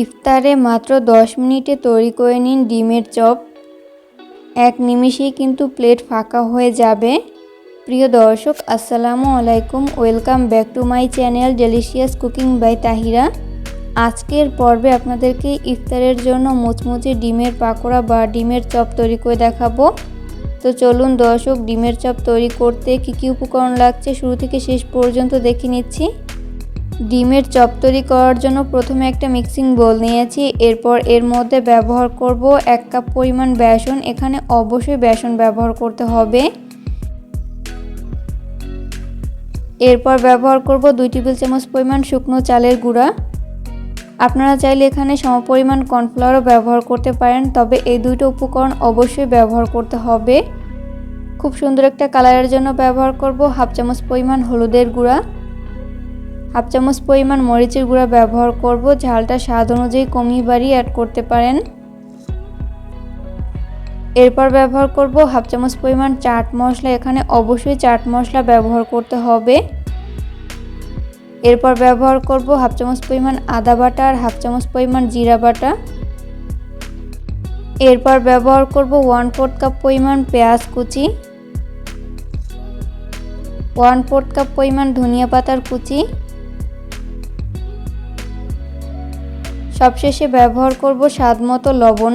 ইফতারে মাত্র 10 মিনিটে তৈরি করে নিন ডিমের চপ। এক নিমিষেই কিন্তু প্লেট ফাঁকা হয়ে যাবে। প্রিয় দর্শক, আসসালামু আলাইকুম। Welcome back to my channel delicious cooking by Tahira. আজকের পর্বে আপনাদেরকে ইফতারের জন্য মুচমুচে ডিমের পাকোড়া বা ডিমের চপ তৈরি করে দেখাবো। তো চলুন দর্শক, ডিমের চপ তৈরি করতে কী কী উপকরণ লাগছে শুরু থেকে শেষ পর্যন্ত দেখে নিচ্ছি। ডিমের চপ তৈরি করার জন্য প্রথমে একটা মিক্সিং বোল নিয়েছি, এরপর এর মধ্যে ব্যবহার করব এক কাপ পরিমাণ বেসন, এখানে অবশ্যই বেসন ব্যবহার করতে হবে। এরপর ব্যবহার করব দুই টেবিল চামচ পরিমাণ শুকনো চালের গুঁড়া। আপনারা চাইলে এখানে সমপরিমাণ কর্নফ্লাওয়ারও ব্যবহার করতে পারেন, তবে এই দুটো উপকরণ অবশ্যই ব্যবহার করতে হবে। খুব সুন্দর একটা কালারের জন্য ব্যবহার করব, হাফ চামচ পরিমাণ হলুদের গুঁড়া। হাফ চামচ পরিমাণ মরিচের গুঁড়া ব্যবহার করব। ঝালটা স্বাদ অনুযায়ী কমিয়ে বাড়িয়ে অ্যাড করতে পারেন। এরপর ব্যবহার করব হাফ চামচ পরিমাণ চাট মশলা। এখানে অবশ্যই চাট মশলা ব্যবহার করতে হবে। এরপর ব্যবহার করব হাফ চামচ পরিমাণ আদা বাটা আর হাফ চামচ পরিমাণ জিরা বাটা। এরপর ব্যবহার করব ওয়ান ফোর্থ কাপ পরিমাণ পেঁয়াজ কুচি। ওয়ান ফোর্থ কাপ পরিমাণ ধনিয়া পাতার কুচি। সবশেষে ব্যবহার করব স্বাদ মতো লবণ।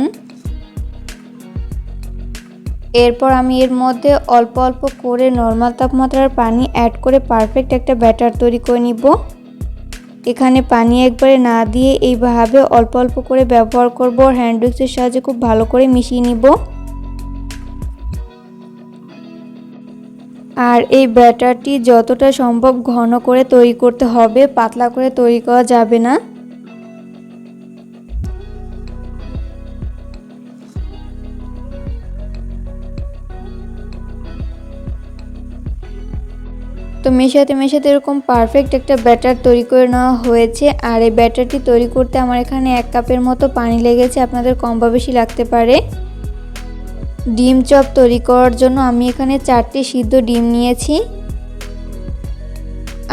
এরপর আমি এর মধ্যে অল্প অল্প করে নর্মাল তাপমাত্রার পানি অ্যাড করে পারফেক্ট একটা ব্যাটার তৈরি করে নিব। এখানে পানি একবারে না দিয়ে এইভাবে অল্প অল্প করে ব্যবহার করব। আর হ্যান্ড উইক্সের সাহায্যে খুব ভালো করে মিশিয়ে নিব। আর এই ব্যাটারটি যতটা সম্ভব ঘন করে তৈরি করতে হবে, পাতলা করে তৈরি করা যাবে না। তো মেশাতে মেশাতে এরকম পারফেক্ট একটা ব্যাটার তৈরি করে নেওয়া হয়েছে। আর এই ব্যাটারটি তৈরি করতে আমার এখানে এক কাপের মতো পানি লেগেছে, আপনাদের কম বা বেশি লাগতে পারে। ডিম চপ তৈরি করার জন্য আমি এখানে চারটি সিদ্ধ ডিম নিয়েছি।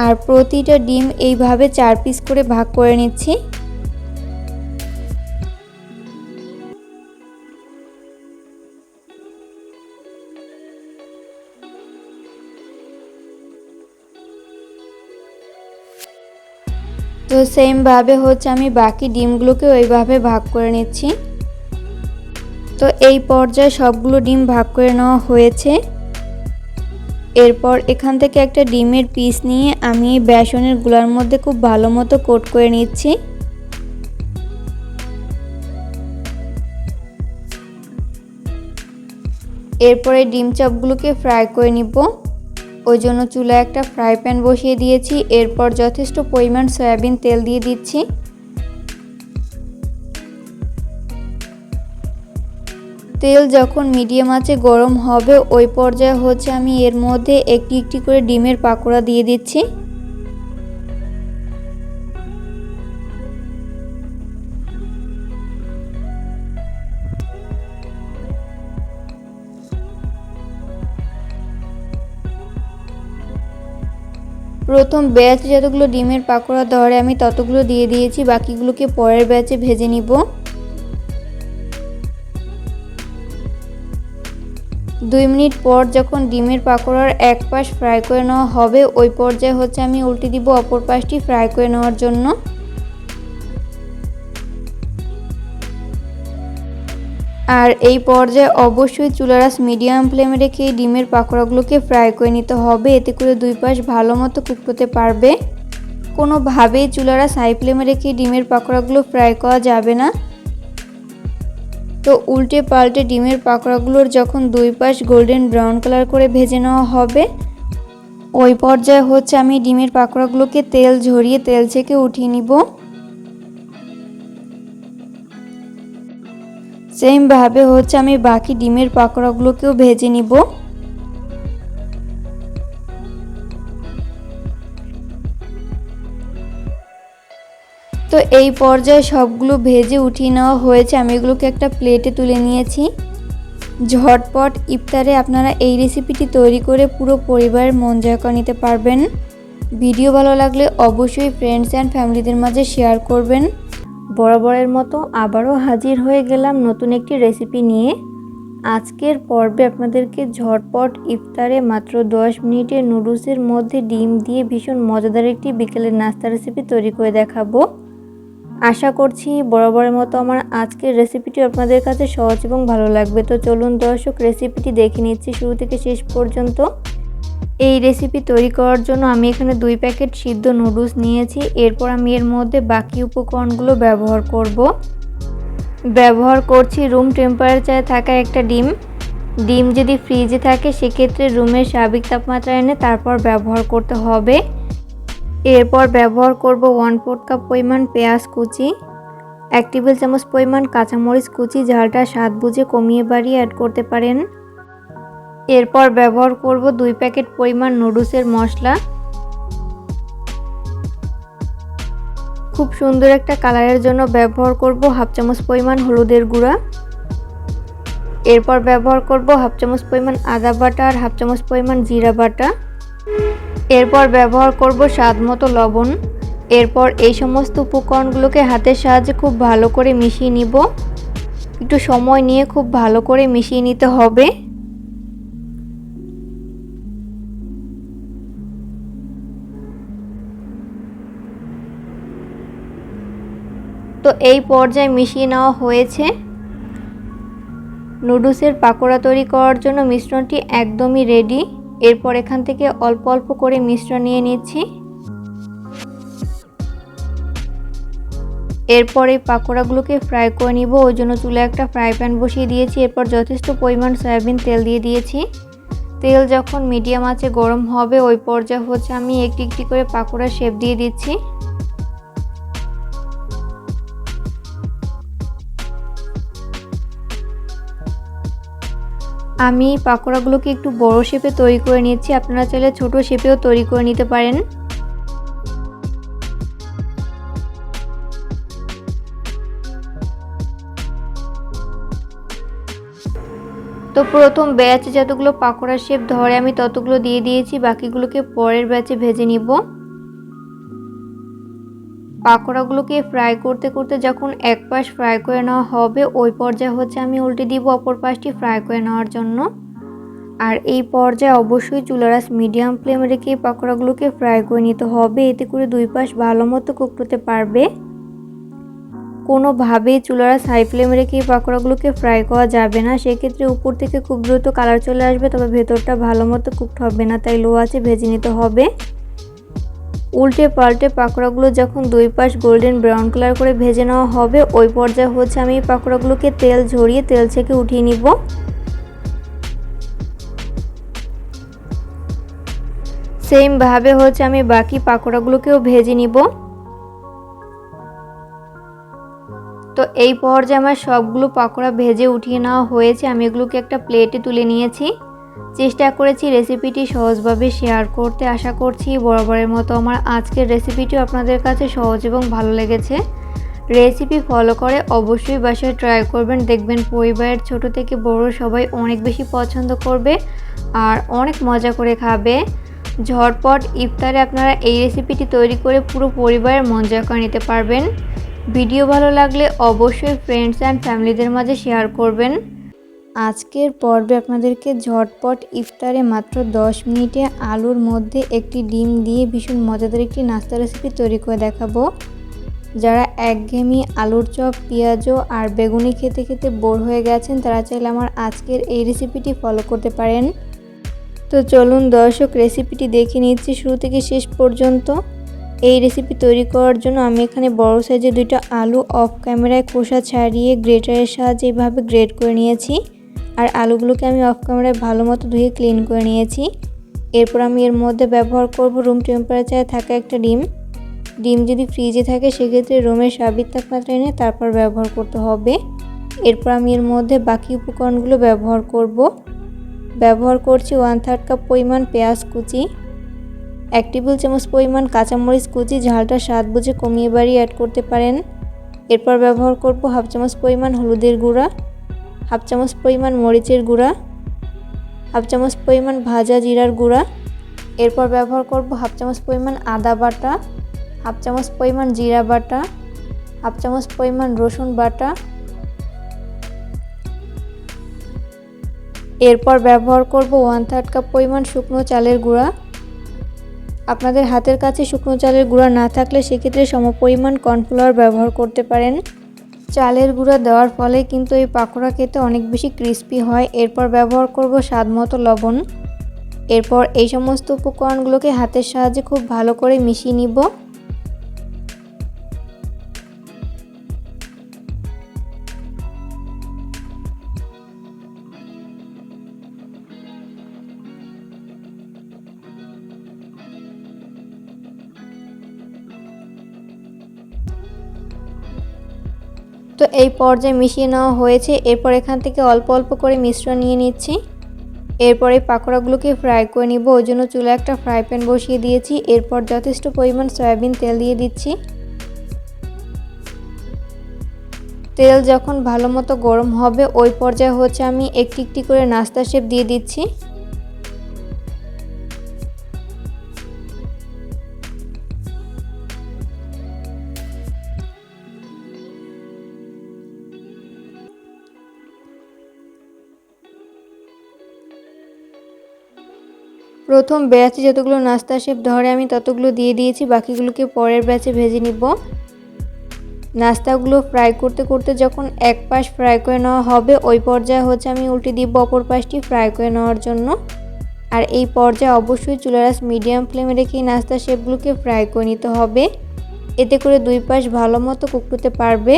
আর প্রতিটা ডিম এইভাবে চার পিস করে ভাগ করে নিচ্ছি। সেমভাবে হচ্ছে আমি বাকি ডিমগুলোকে ওইভাবে ভাগ করে নিচ্ছি। তো এই পর্যায়ে সবগুলো ডিম ভাগ করে নেওয়া হয়েছে। এরপর এখান থেকে একটা ডিমের পিস নিয়ে আমি বেসনেরগুলার মধ্যে খুব ভালো মতো কোট করে নিচ্ছি। এরপরে ডিম চপগুলোকে ফ্রাই করে নিব। ওই জন্য চুলায় একটা ফ্রাই প্যান বসিয়ে দিয়েছি। এরপর যথেষ্ট পরিমাণ সয়াবিন তেল দিয়ে দিচ্ছি। তেল যখন মিডিয়াম আছে গরম হবে, ওই পর্যায়ে হচ্ছে আমি এর মধ্যে একটি একটি করে ডিমের পাকোড়া দিয়ে দিচ্ছি। প্রথম ব্যাচ যতগুলো ডিমের পাকোড়া ধরে আমি ততগুলো দিয়ে দিয়েছি, বাকিগুলোকে পরের ব্যাচে ভেজে নিব। দুই মিনিট পর যখন ডিমের পাকোড়ার এক পাশ ফ্রাই করে নেওয়া হবে, ওই পর্যায়ে হচ্ছে আমি উল্টে দিব অপর পাশটি ফ্রাই করে নেওয়ার জন্য। আর এই পর্যায়ে অবশ্যই চুলারাস মিডিয়াম ফ্লেমে রেখে ডিমের পাকোড়াগুলোকে ফ্রাই করে নিতে হবে। এতে করে দুই পাশ ভালো মতো কুক পারবে। কোনোভাবেই চুলারাস হাই ফ্লেমে রেখে ডিমের পাকোড়াগুলো ফ্রাই করা যাবে না। তো উল্টে পাল্টে ডিমের পাকোড়াগুলোর যখন দুই পাশ গোল্ডেন ব্রাউন কালার করে ভেজে নেওয়া হবে, ওই পর্যায়ে হচ্ছে আমি ডিমের পাকোড়াগুলোকে তেল ঝরিয়ে তেল থেকে উঠিয়ে নিব। সেমভাবে হচ্ছে আমি বাকি ডিমের পাকোড়াগুলোকেও ভেজে নিব। তো এই পর্যায়ে সবগুলো ভেজে উঠিয়ে নেওয়া হয়েছে। আমি এগুলোকে একটা প্লেটে তুলে নিয়েছি। ঝটপট ইফতারে আপনারা এই রেসিপিটি তৈরি করে পুরো পরিবারের মন জয় করে নিতে পারবেন। ভিডিও ভালো লাগলে অবশ্যই ফ্রেন্ডস অ্যান্ড ফ্যামিলিদের মাঝে শেয়ার করবেন। বরাবরের মতো আবারও হাজির হয়ে গেলাম নতুন একটি রেসিপি নিয়ে। আজকের পর্বে আপনাদেরকে ঝটপট ইফতারে মাত্র 10 মিনিটে নুডলসের মধ্যে ডিম দিয়ে ভীষণ মজাদার একটি বিকেলের নাস্তা রেসিপি তৈরি করে দেখাবো। আশা করছি বরাবরের মতো আমার আজকের রেসিপিটি আপনাদের কাছে সহজ এবং ভালো লাগবে। তো চলুন দর্শক রেসিপিটি দেখে নিচ্ছি শুরু থেকে শেষ পর্যন্ত। এই রেসিপি তৈরি করার জন্য আমি এখানে দুই প্যাকেট সিদ্ধ নুডলস নিয়েছি। এরপর আমি এর মধ্যে বাকি উপকরণগুলো ব্যবহার করব। ব্যবহার করছি রুম টেম্পারেচারে থাকা একটা ডিম। ডিম যদি ফ্রিজে থাকে, সেক্ষেত্রে রুমের স্বাভাবিক তাপমাত্রা এনে তারপর ব্যবহার করতে হবে। এরপর ব্যবহার করব ওয়ান ফোর্থ কাপ পরিমাণ পেঁয়াজ কুচি, এক টেবিল চামচ পরিমাণ কাঁচামরিচ কুচি, ঝালটা স্বাদ বুঝে কমিয়ে বাড়িয়ে অ্যাড করতে পারেন। এরপর ব্যবহার করব দুই প্যাকেট পরিমাণ নুডলসের মশলা। খুব সুন্দর একটা কালারের জন্য ব্যবহার করব হাফ চামচ পরিমাণ হলুদের গুঁড়া। এরপর ব্যবহার করব হাফ চামচ পরিমাণ আদা বাটা আর হাফ চামচ পরিমাণ জিরা বাটা। এরপর ব্যবহার করব স্বাদ মতো লবণ। এরপর এই সমস্ত উপকরণগুলোকে হাতের সাহায্যে খুব ভালো করে মিশিয়ে নিব। একটু সময় নিয়ে খুব ভালো করে মিশিয়ে নিতে হবে। তো এই পর্যায়ে মিশিয়ে নেওয়া হয়েছে। নুডলসের পাকোড়া তৈরি করার জন্য মিশ্রণটি একদমই রেডি এরপর এখান থেকে অল্প অল্প করে মিশ্রণ নিয়ে নিচ্ছি। এরপর এই পাকোড়াগুলোকে ফ্রাই করে নিব। ওই জন্য চুলে একটা ফ্রাই প্যান বসিয়ে দিয়েছি। এরপর যথেষ্ট পরিমাণ সয়াবিন তেল দিয়ে দিয়েছি। তেল যখন মিডিয়াম আছে গরম হবে, ওই পর্যায়ে হচ্ছে আমি একটি একটি করে পাকোড়া শেপ দিয়ে দিচ্ছি। আমি পাকোড়াগুলোকে একটু বড় শেপে তৈরি করে নিচ্ছি আপনারা চাইলে ছোট শেপেও তৈরি করে নিতে পারেন। তো প্রথম ব্যাচে যতগুলো পাকোড়া শেপ ধরে আমি ততগুলো দিয়ে দিয়েছি। বাকিগুলোকে পরের ব্যাচে ভেজে নিব। পাকোড়াগুলোকে ফ্রাই করতে করতে যখন এক পাশ ফ্রাই করে নেওয়া হবে, ওই পর্যায়ে হচ্ছে আমি উল্টে দিব অপর পাশটি ফ্রাই করে নেওয়ার জন্য। আর এই পর্যায়ে অবশ্যই চুলারাস মিডিয়াম ফ্লেম রেখে পাকোড়াগুলোকে ফ্রাই করে নিতে হবে। এতে করে দুই পাশ ভালো মতো কুক পারবে। কোনোভাবেই চুলারাস হাই ফ্লেম রেখে পাকোড়াগুলোকে ফ্রাই করা যাবে না। সেক্ষেত্রে উপর থেকে খুব দ্রুত কালার চলে আসবে, তবে ভেতরটা ভালো মতো কুকড হবে না, তাই লো আছে ভেজে নিতে হবে। উল্টে পাল্টে পাকোড়াগুলো যখন দুই পাশ গোল্ডেন ব্রাউন কালার করে ভেজে নেওয়া হবে, ওই পর্যায়ে হচ্ছে আমি পাকোড়াগুলোকে তেল ঝরিয়ে তেল থেকে উঠিয়ে নিব। সেমভাবে হচ্ছে আমি বাকি পাকোড়াগুলোকেও ভেজে নিব। তো এই পর্যায়ে আমার সবগুলো পাকোড়া ভেজে উঠিয়ে নেওয়া হয়েছে, আমি এগুলোকে একটা প্লেটে তুলে নিয়েছি। চেষ্টা করেছি রেসিপিটি সহজভাবে শেয়ার করতে। আশা করছি বরাবরের মতো আমার আজকের রেসিপিটিও আপনাদের কাছে সহজ এবং ভালো লেগেছে। রেসিপি ফলো করে অবশ্যই বাসায় ট্রাই করবেন। দেখবেন পরিবারের ছোট থেকে বড় সবাই অনেক বেশি পছন্দ করবে আর অনেক মজা করে খাবে। ঝটপট ইফতারে আপনারা এই রেসিপিটি তৈরি করে পুরো পরিবারের মন জয় করে নিতে পারবেন। ভিডিও ভালো লাগলে অবশ্যই ফ্রেন্ডস অ্যান্ড ফ্যামিলিদের মাঝে শেয়ার করবেন। আজকের পর্বে আপনাদেরকে ঝটপট ইফতারে মাত্র 10 মিনিটে আলুর মধ্যে একটি ডিম দিয়ে ভীষণ মজাদার একটি নাস্তা রেসিপি তৈরি করে দেখাবো। যারা একঘেয়েমি আলুর চপ পেঁয়াজও আর বেগুনি খেতে খেতে বোর হয়ে গেছেন, তারা চাইলে আমার আজকের এই রেসিপিটি ফলো করতে পারেন। তো চলুন দর্শক রেসিপিটি দেখে নিচ্ছি শুরু থেকে শেষ পর্যন্ত। এই রেসিপি তৈরি করার জন্য আমি এখানে বড় সাইজে দুইটা আলু অফ ক্যামেরায় খোসা ছাড়িয়ে গ্রেটারের সাহায্যে এইভাবে গ্রেট করে নিয়েছি। আর আলুগুলোকে আমি অফ ক্যামেরায় ভালো মতো ধুয়ে ক্লিন করে নিয়েছি। এরপর আমি এর মধ্যে ব্যবহার করব রুম টেম্পারেচারে থাকা একটা ডিম। ডিম যদি ফ্রিজে থাকে, সেক্ষেত্রে রুমের স্বাভাবিক তাপমাত্রা এনে তারপর ব্যবহার করতে হবে। এরপর আমি এর মধ্যে বাকি উপকরণগুলো ব্যবহার করব। ব্যবহার করছি ওয়ান থার্ড কাপ পরিমাণ পেঁয়াজ কুচি, এক টেবিল চামচ পরিমাণ কাঁচামরিচ কুচি, ঝালটা স্বাদ বুঝে কমিয়ে বাড়িয়ে অ্যাড করতে পারেন। এরপর ব্যবহার করব হাফ চামচ পরিমাণ হলুদের গুঁড়া হাফ চামচ পরিমাণ মরিচের গুঁড়া, হাফ চামচ পরিমাণ ভাজা জিরার গুঁড়া, এরপর ব্যবহার করব হাফ চামচ পরিমাণ আদা বাটা, হাফ চামচ পরিমাণ জিরা বাটা, হাফ চামচ পরিমাণ রসুন বাটা। এরপর ব্যবহার করব ওয়ান থার্ড কাপ পরিমাণ শুকনো চালের গুঁড়া। আপনাদের হাতের কাছে শুকনো চালের গুঁড়া না থাকলে সেক্ষেত্রে সমপরিমাণ কর্নফ্লাওয়ার ব্যবহার করতে পারেন। চালের গুঁড়া দেওয়ার ফলে কিন্তু এই পাকোড়া খেতে অনেক বেশি ক্রিস্পি হয়। এরপর ব্যবহার করব স্বাদ মতো লবণ। এরপর এই সমস্ত উপকরণগুলোকে হাতের সাহায্যে খুব ভালো করে মিশিয়ে নিব। এই পর্যায়ে মিশিয়ে নেওয়া হয়েছে। এরপর এখান থেকে অল্প অল্প করে মিশ্রণ নিয়ে নিচ্ছি। এরপর এই পাকোড়াগুলোকে ফ্রাই করে নিব। ওই জন্য চুলে একটা ফ্রাই প্যান বসিয়ে দিয়েছি। এরপর যথেষ্ট পরিমাণ সয়াবিন তেল দিয়ে দিচ্ছি। তেল যখন ভালো মতো গরম হবে, ওই পর্যায়ে হচ্ছে আমি একটি একটি করে নাস্তা শেপ দিয়ে দিচ্ছি। প্রথম ব্যাচে যতগুলো নাস্তা শেপ ধরে, আমি ততগুলো দিয়ে দিয়েছি, বাকিগুলোকে পরের ব্যাচে ভেজে নিব। নাস্তাগুলো ফ্রাই করতে করতে যখন এক পাশ ফ্রাই করে নেওয়া হবে, ওই পর্যায়ে হচ্ছে আমি উল্টে দিব অপর পাশটি ফ্রাই করে নেওয়ার জন্য। আর এই পর্যায়ে অবশ্যই চুলারাস মিডিয়াম ফ্লেমে রেখে নাস্তা শেপগুলোকে ফ্রাই করে নিতে হবে। এতে করে দুই পাশ ভালো মতো কুকটুতে পারবে।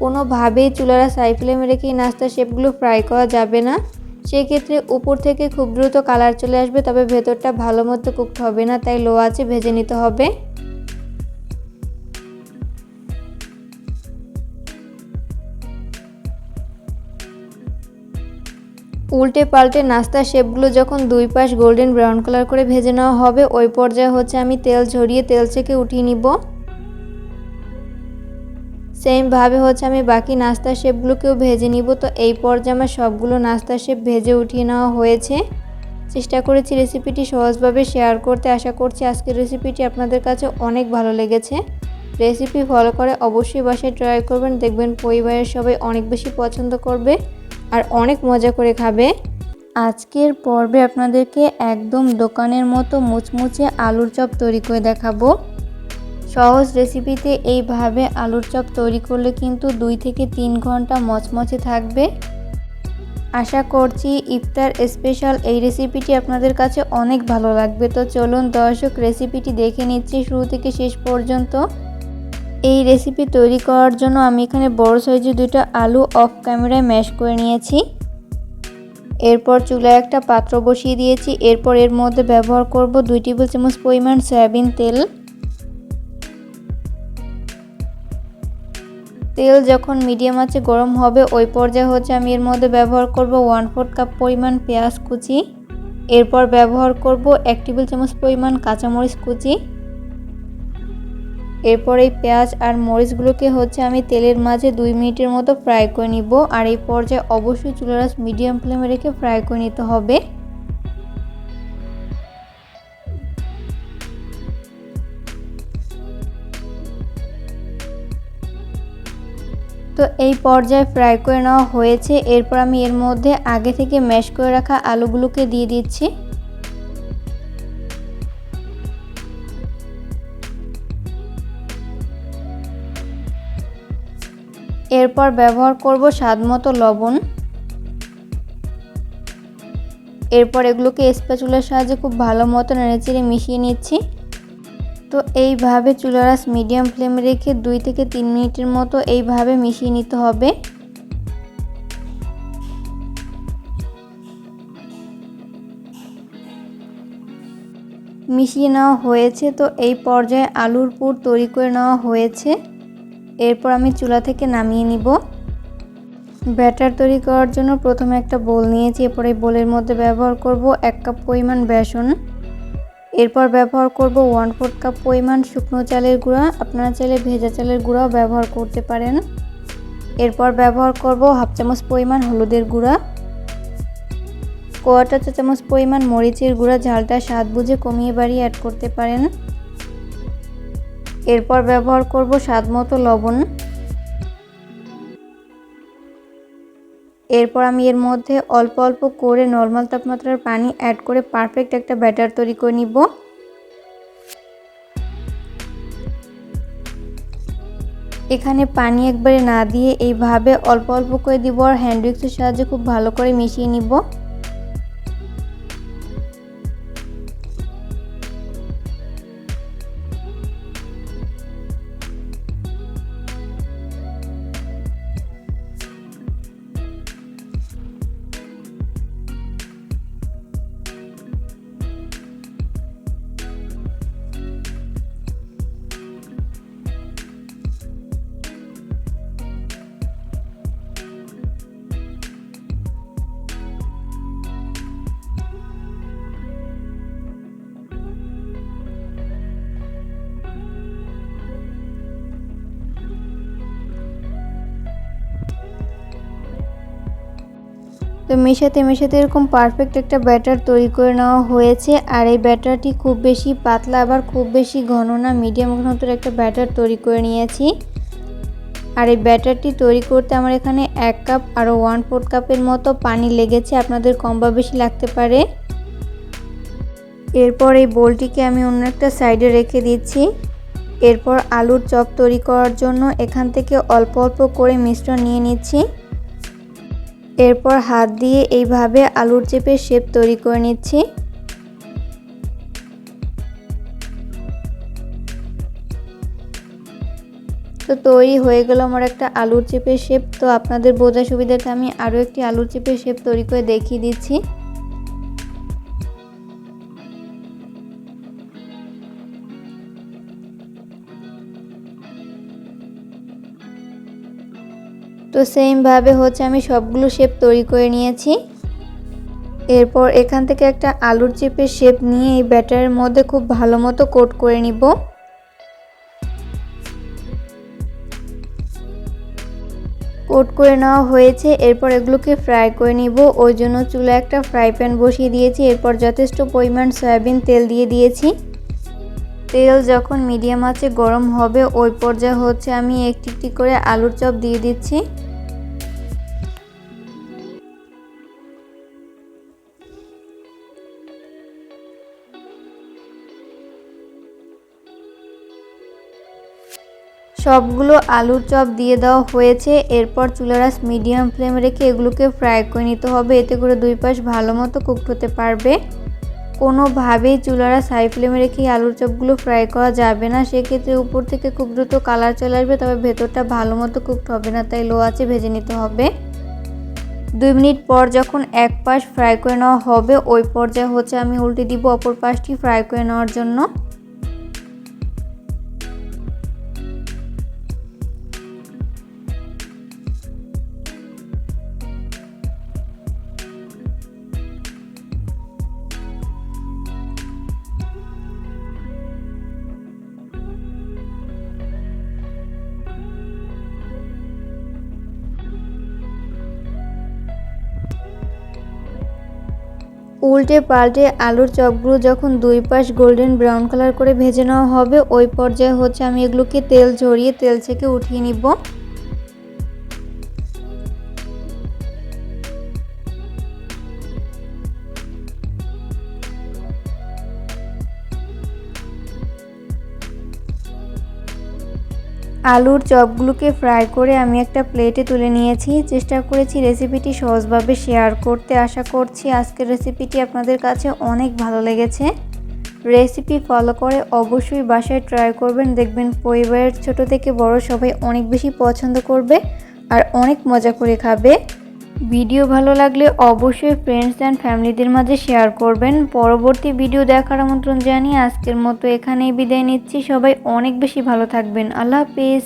কোনোভাবেই চুলারাস হাই ফ্লেমে রেখে নাস্তা শেপগুলো ফ্রাই করা যাবে না। সেক্ষেত্রে উপর থেকে খুব দ্রুত কালার চলে আসবে, তবে ভেতরটা ভালো মতো কুকড হবে না, তাই লো আছে ভেজে নিতে হবে। উল্টে পাল্টে নাস্তার শেপগুলো যখন দুই পাশ গোল্ডেন ব্রাউন কালার করে ভেজে নেওয়া হবে, ওই পর্যায়ে হচ্ছে আমি তেল ঝরিয়ে তেল থেকে উঠিয়ে নিব। সেমভাবে হচ্ছে আমি বাকি নাস্তার শেপগুলোকেও ভেজে নিব। তো এই পর্যায়ে আমার সবগুলো নাস্তার শেপ ভেজে উঠিয়ে নেওয়া হয়েছে। চেষ্টা করেছি রেসিপিটি সহজভাবে শেয়ার করতে। আশা করছি আজকের রেসিপিটি আপনাদের কাছে অনেক ভালো লেগেছে। রেসিপি ফলো করে অবশ্যই বাসায় ট্রাই করবেন। দেখবেন পরিবারের সবাই অনেক বেশি পছন্দ করবে আর অনেক মজা করে খাবে। আজকের পর্বে আপনাদেরকে একদম দোকানের মতো মুচমুচে আলুর চপ তৈরি করে দেখাবো। সহজ রেসিপিতে এইভাবে আলুর চপ তৈরি করলে কিন্তু দুই থেকে তিন ঘণ্টা মচমচে থাকবে। আশা করছি ইফতার স্পেশাল এই রেসিপিটি আপনাদের কাছে অনেক ভালো লাগবে। তো চলুন দর্শক রেসিপিটি দেখে নিচ্ছি শুরু থেকে শেষ পর্যন্ত। এই রেসিপি তৈরি করার জন্য আমি এখানে বড় সাইজের দুটো আলু অফ ক্যামেরায় ম্যাশ করে নিয়েছি। এরপর চুলায় একটা পাত্র বসিয়ে দিয়েছি। এরপর এর মধ্যে ব্যবহার করব দুই টেবিল চামচ পরিমাণ সয়াবিন তেল। তেল যখন মিডিয়াম আছে, গরম হবে, ওই পর্যায়ে হচ্ছে আমি এর মধ্যে ব্যবহার করব ওয়ান ফোর্থ কাপ পরিমাণ পেঁয়াজ কুচি। এরপর ব্যবহার করব এক টেবিল চামচ পরিমাণ কাঁচামরিচ কুচি। এরপর এই পেঁয়াজ আর মরিচগুলোকে হচ্ছে আমি তেলের মাঝে দুই মিনিটের মতো ফ্রাই করে নিব। আর এই পর্যায়ে অবশ্যই চুলারাস মিডিয়াম ফ্লেমে রেখে ফ্রাই করে নিতে হবে। তো এই পর্যায়ে ফ্রাই করে নেওয়া হয়েছে। এরপর আমি এর মধ্যে আগে থেকে ম্যাশ করে রাখা আলুগুলোকে দিয়ে দিচ্ছি। এরপর ব্যবহার করব স্বাদমতো লবণ। এরপর এগুলোকে স্প্যাচুলার সাহায্যে খুব ভালো মতো নেড়েচেড়ে মিশিয়ে নিচ্ছি। তো এইভাবে চুলারাস মিডিয়াম ফ্লেমে রেখে দুই থেকে তিন মিনিটের মতো এইভাবে মিশিয়ে নিতে হবে। মিশিয়ে নেওয়া হয়েছে তো এই পর্যায়ে আলুর পুর তৈরি করে নেওয়া হয়েছে। এরপর আমি চুলা থেকে নামিয়ে নিব। ব্যাটার তৈরি করার জন্য প্রথমে একটা বোল নিয়েছি, এরপর বোলের মধ্যে ব্যবহার করব এক কাপ পরিমাণ বেসন। এরপর ব্যবহার করব ওয়ান ফোর্থ কাপ পরিমাণ শুকনো চালের গুঁড়া। আপনারা চাইলে ভেজা চালের গুঁড়াও ব্যবহার করতে পারেন। এরপর ব্যবহার করব হাফ চামচ পরিমাণ হলুদের গুঁড়া। কোয়াটা চা চামচ পরিমাণ মরিচের গুঁড়া, ঝালটা স্বাদ বুঝে কমিয়ে বাড়িয়ে অ্যাড করতে পারেন। এরপর ব্যবহার করব স্বাদ মতো লবণ। এরপর আমি এর মধ্যে অল্প অল্প করে নর্মাল তাপমাত্রার পানি অ্যাড করে পারফেক্ট একটা ব্যাটার তৈরি করে নিব। এখানে পানি একবারে না দিয়ে এইভাবে অল্প অল্প করে দিব আর হ্যান্ড উইক্সের সাহায্যে খুব ভালো করে মিশিয়ে নিব। তো মেশাতে মেশাতে এরকম পারফেক্ট একটা ব্যাটার তৈরি করে নেওয়া হয়েছে। আর এই ব্যাটারটি খুব বেশি পাতলা আবার খুব বেশি ঘন না মিডিয়াম ঘনত্বের একটা ব্যাটার তৈরি করে নিয়েছি। আর এই ব্যাটারটি তৈরি করতে আমার এখানে এক কাপ আরও ওয়ান ফোর্থ কাপের মতো পানি লেগেছে, আপনাদের কম বা বেশি লাগতে পারে। এরপর এই বোলটিকে আমি অন্য একটা সাইডে রেখে দিচ্ছি। এরপর আলুর চপ তৈরি করার জন্য এখান থেকে অল্প অল্প করে মিশ্রণ নিয়ে নিচ্ছি। এরপর হাত দিয়ে এইভাবে আলুর চেপে শেপ তৈরি করে নিচ্ছি। তো তৈরি হয়ে গেল আমার একটা আলুর চেপের শেপ। তো আপনাদের বোঝা সুবিধাতে আমি আরও একটি আলুর চেপের শেপ তৈরি করে দেখিয়ে দিচ্ছি। তো সেমভাবে হচ্ছে আমি সবগুলো শেপ তৈরি করে নিয়েছি। এরপর এখান থেকে একটা আলুর চিপের শেপ নিয়ে এই ব্যাটারের মধ্যে খুব ভালো মতো কোট করে নিব। কোট করে নেওয়া হয়েছে, এরপর এগুলোকে ফ্রাই করে নিব। ওই জন্য চুলা একটা ফ্রাই প্যান বসিয়ে দিয়েছি, এরপর যথেষ্ট পরিমাণ সয়াবিন তেল দিয়ে দিয়েছি। তেল যখন মিডিয়াম আছে গরম হবে, ওই পর্যায়ে হচ্ছে আমি একটি একটি করে আলুর চপ দিয়ে দিচ্ছি। সবগুলো আলুর চপ দিয়ে দেওয়া হয়েছে। এরপর চুলারাস মিডিয়াম ফ্লেম রেখে এগুলোকে ফ্রাই করে নিতে হবে। এতে করে দুই পাশ ভালো মতো কুকড হতে পারবে। কোনোভাবেই চুলারা হাই ফ্লেমে রেখে আলুর চপগুলো ফ্রাই করা যাবে না। সেক্ষেত্রে উপর থেকে খুব দ্রুত কালার চলে আসবে, তবে ভেতরটা ভালো মতো কুকড হবে না, তাই লো আছে ভেজে নিতে হবে। দুই মিনিট পর যখন এক পাশ ফ্রাই করে নেওয়া হবে, ওই পর্যায়ে হচ্ছে আমি উল্টে দিব অপর পাশটি ফ্রাই করে নেওয়ার জন্য। উল্টে পাল্টে আলুর চপগুলো যখন দুই পাশ গোল্ডেন ব্রাউন কালার করে ভেজে নেওয়া হবে, ওই পর্যায়ে হচ্ছে আমি এগুলোকে তেল ঝরিয়ে তেল থেকে উঠিয়ে নিব। আলুর চপগুলোকে ফ্রাই করে আমি একটা প্লেটে তুলে নিয়েছি। চেষ্টা করেছি রেসিপিটি সহজভাবে শেয়ার করতে। আশা করছি আজকের রেসিপিটি আপনাদের কাছে অনেক ভালো লেগেছে। রেসিপি ফলো করে অবশ্যই বাসায় ট্রাই করবেন। দেখবেন পরিবারের ছোট থেকে বড় সবাই অনেক বেশি পছন্দ করবে আর অনেক মজা করে খাবে। ভিডিও ভালো লাগলে অবশ্যই ফ্রেন্ডস অ্যান্ড ফ্যামিলিদের মাঝে শেয়ার করবেন। পরবর্তী ভিডিও দেখার আমন্ত্রণ জানিয়ে আজকের মতো এখানেই বিদায় নিচ্ছি। সবাই অনেক বেশি ভালো থাকবেন। আল্লাহ হাফিজ।